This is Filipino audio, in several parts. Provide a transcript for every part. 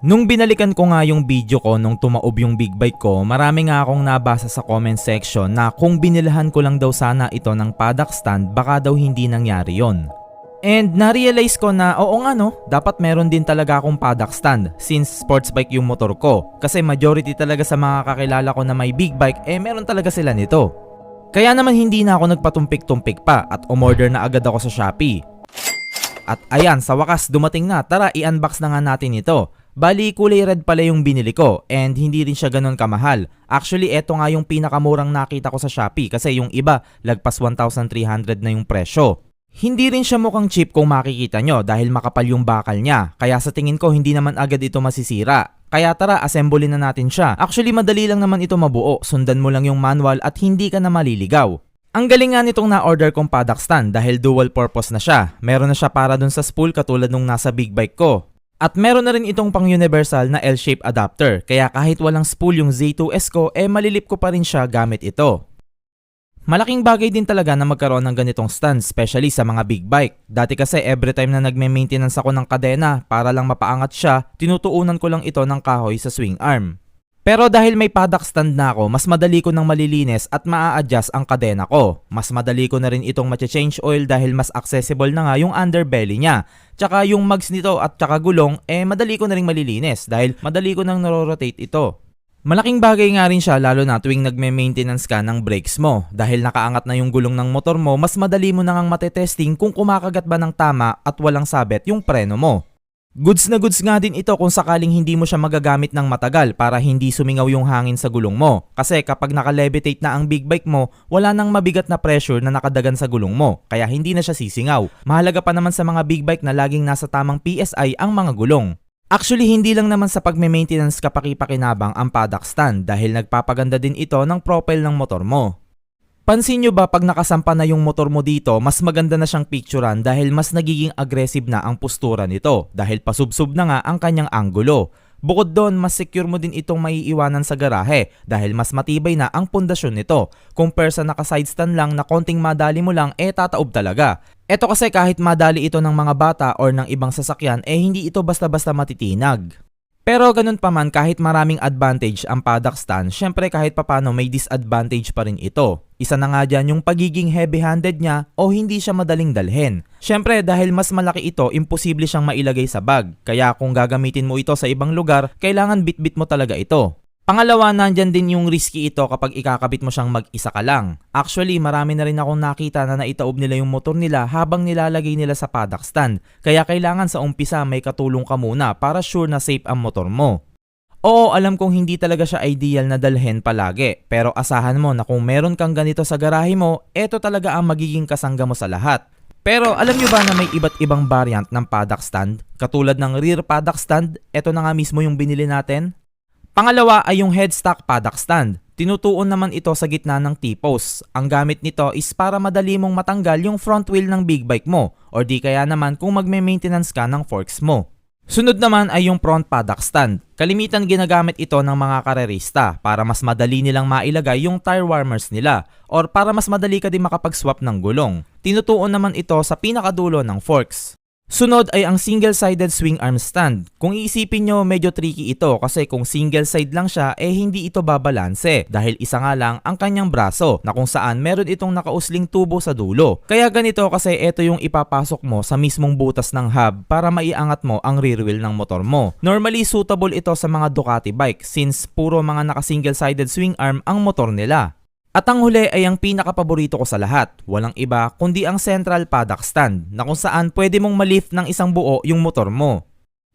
Nung binalikan ko nga yung video ko nung tumaob yung big bike ko, marami nga akong nabasa sa comment section na kung binilhan ko lang daw sana ito ng paddock stand, baka daw hindi nangyari yon. And na-realize ko na oo nga no, dapat meron din talaga akong paddock stand since sports bike yung motor ko. Kasi majority talaga sa mga kakilala ko na may big bike, eh meron talaga sila nito. Kaya naman hindi na ako nagpatumpik-tumpik pa at umorder na agad ako sa Shopee. At ayan, sa wakas dumating na, tara i-unbox na nga natin ito. Bali, kulay red pala yung binili ko and hindi rin siya ganun kamahal. Actually, eto nga yung pinakamurang nakita ko sa Shopee kasi yung iba, lagpas 1,300 na yung presyo. Hindi rin siya mukhang cheap kung makikita nyo dahil makapal yung bakal niya. Kaya sa tingin ko hindi naman agad ito masisira. Kaya tara, assemble na natin siya. Actually, madali lang naman ito mabuo. Sundan mo lang yung manual at hindi ka na maliligaw. Ang galing nga nitong na-order kong paddock stand dahil dual purpose na siya. Meron na siya para dun sa spool katulad nung nasa big bike ko. At meron na rin itong pang universal na L-shape adapter, kaya kahit walang spool yung Z2S ko, eh malilip ko pa rin siya gamit ito. Malaking bagay din talaga na magkaroon ng ganitong stand, especially sa mga big bike. Dati kasi every time na nagme-maintenance ako ng kadena para lang mapaangat siya, tinutuunan ko lang ito ng kahoy sa swing arm. Pero dahil may paddock stand na ako, mas madali ko nang malilinis at maa-adjust ang kadena ko. Mas madali ko na rin itong change oil dahil mas accessible na nga yung underbelly niya. Tsaka yung mugs nito at tsaka gulong, eh madali ko na rin malilinis dahil madali ko nang naro-rotate ito. Malaking bagay nga rin siya lalo na tuwing nagme-maintenance ka ng brakes mo. Dahil nakaangat na yung gulong ng motor mo, mas madali mo na ngang matetesting kung kumakagat ba ng tama at walang sabit yung preno mo. Goods na goods nga din ito kung sakaling hindi mo siya magagamit ng matagal para hindi sumingaw yung hangin sa gulong mo. Kasi kapag nakalevitate na ang big bike mo, wala nang mabigat na pressure na nakadagan sa gulong mo, kaya hindi na siya sisingaw. Mahalaga pa naman sa mga big bike na laging nasa tamang PSI ang mga gulong. Actually, hindi lang naman sa pagme-maintenance kapaki-pakinabang ang paddock stand dahil nagpapaganda din ito ng profile ng motor mo. Pansin nyo ba pag nakasampa na yung motor mo dito, mas maganda na siyang picturean dahil mas nagiging aggressive na ang postura nito dahil pasubsob na nga ang kanyang anggulo. Bukod doon, mas secure mo din itong maiiwanan sa garahe dahil mas matibay na ang pundasyon nito. Compare sa naka-side stand lang na konting madali mo lang, eh tataob talaga. Ito kasi kahit madali ito ng mga bata or ng ibang sasakyan, eh hindi ito basta-basta matitinag. Pero ganun pa man kahit maraming advantage ang paddock stand, syempre kahit papano may disadvantage pa rin ito. Isa na nga dyan yung pagiging heavy-handed niya o hindi siya madaling dalhin. Syempre dahil mas malaki ito, imposible siyang mailagay sa bag. Kaya kung gagamitin mo ito sa ibang lugar, kailangan bit-bit mo talaga ito. Pangalawa, nandyan din yung risky ito kapag ikakabit mo siyang mag-isa ka lang. Actually, marami na rin akong nakita na naitaob nila yung motor nila habang nilalagay nila sa paddock stand. Kaya kailangan sa umpisa may katulong ka muna para sure na safe ang motor mo. Oo, alam kong hindi talaga siya ideal na dalhin palagi. Pero asahan mo na kung meron kang ganito sa garahe mo, eto talaga ang magiging kasangga mo sa lahat. Pero alam nyo ba na may iba't ibang variant ng paddock stand? Katulad ng rear paddock stand, eto na nga mismo yung binili natin. Pangalawa ay yung headstock paddock stand. Tinutuon naman ito sa gitna ng T-post. Ang gamit nito is para madali mong matanggal yung front wheel ng big bike mo or di kaya naman kung magme-maintenance ka ng forks mo. Sunod naman ay yung front paddock stand. Kalimitan ginagamit ito ng mga karerista para mas madali nilang mailagay yung tire warmers nila or para mas madali ka din makapag-swap ng gulong. Tinutuon naman ito sa pinakadulo ng forks. Sunod ay ang single-sided swing arm stand. Kung iisipin nyo, medyo tricky ito kasi kung single side lang siya, eh hindi ito babalanse dahil isa nga lang ang kanyang braso na kung saan meron itong nakausling tubo sa dulo. Kaya ganito kasi ito yung ipapasok mo sa mismong butas ng hub para maiangat mo ang rear wheel ng motor mo. Normally suitable ito sa mga Ducati bike since puro mga naka single-sided swing arm ang motor nila. At ang huli ay ang pinakapaborito ko sa lahat. Walang iba kundi ang central paddock stand na kung saan pwede mong malift ng isang buo yung motor mo.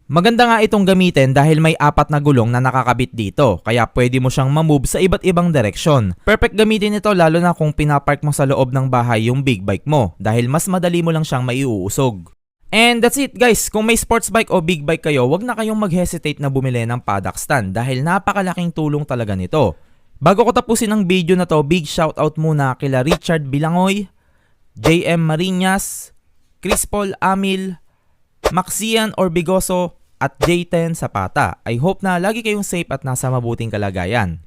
Maganda nga itong gamitin dahil may apat na gulong na nakakabit dito kaya pwede mo siyang mamove sa iba't ibang direksyon. Perfect gamitin ito lalo na kung pinapark mo sa loob ng bahay yung big bike mo dahil mas madali mo lang siyang maiuusog. And that's it guys, kung may sports bike o big bike kayo, wag na kayong mag-hesitate na bumili ng paddock stand dahil napakalaking tulong talaga nito. Bago ko tapusin ang video na to, big shoutout muna kila Richard Bilangoy, JM Marinas, Chris Paul Amil, Maxian Orbigoso, at J10 Zapata. I hope na lagi kayong safe at nasa mabuting kalagayan.